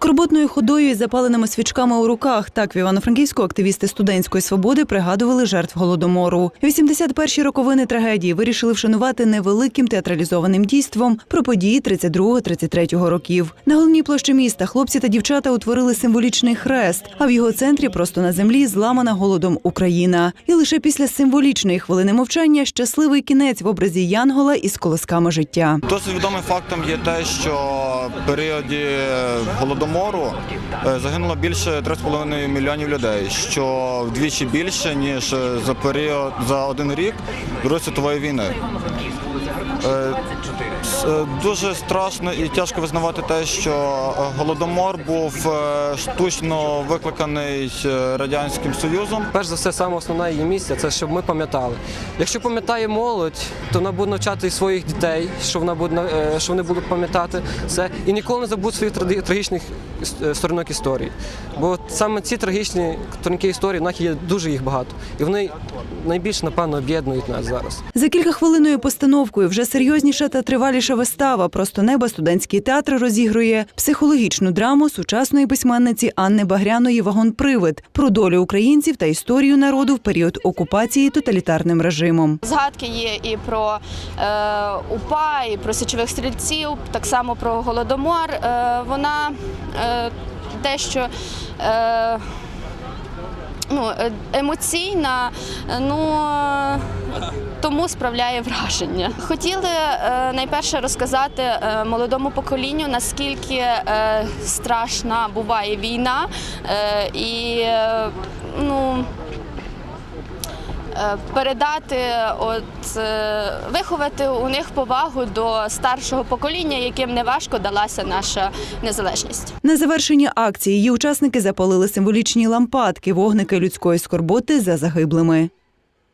Скорботною ходою і запаленими свічками у руках так в Івано-Франківську активісти студентської свободи пригадували жертв голодомору. 81-ті роковини трагедії вирішили вшанувати невеликим театралізованим дійством про події 32-33 років. На головній площі міста хлопці та дівчата утворили символічний хрест, а в його центрі просто на землі зламана голодом Україна. І лише після символічної хвилини мовчання щасливий кінець в образі Янгола із колосками життя. Досить відомим фактом є те, що в періоді голодомору е, загинуло більше 3,5 мільйонів людей, що вдвічі більше ніж за період за один рік Другої світової війни. Е, е, Дуже страшно і тяжко визнавати те, що е, голодомор був штучно викликаний радянським союзом. Перш за все, саме основна її місія це щоб ми пам'ятали. Якщо пам'ятає молодь, то вона буде навчати і своїх дітей, що вона буде що вони будуть пам'ятати це і ніколи не забудуть своїх трагічних сторінок історії. Бо саме ці трагічні сторінки історії в нас є дуже їх багато, і вони найбільше напевно об'єднують нас зараз. За кілька хвилиною постановкою вже серйозніша та триваліша вистава. Просто неба студентський театр розігрує психологічну драму сучасної письменниці Анни Багряної Вагон-Привид про долю українців та історію народу в період окупації тоталітарним режимом. Згадки є і про е, УПА, і про січових стрільців, так само про голодомор. Е, вона е, дещо. Ну, е, емоційна, е, ну е, тому справляє враження. Хотіли найперше розказати молодому поколінню, наскільки страшна буває війна, і ну передати, от е, виховати у них повагу до старшого покоління, яким не важко далася наша незалежність. На завершення акції її учасники запалили символічні лампадки, вогники людської скорботи за загиблими.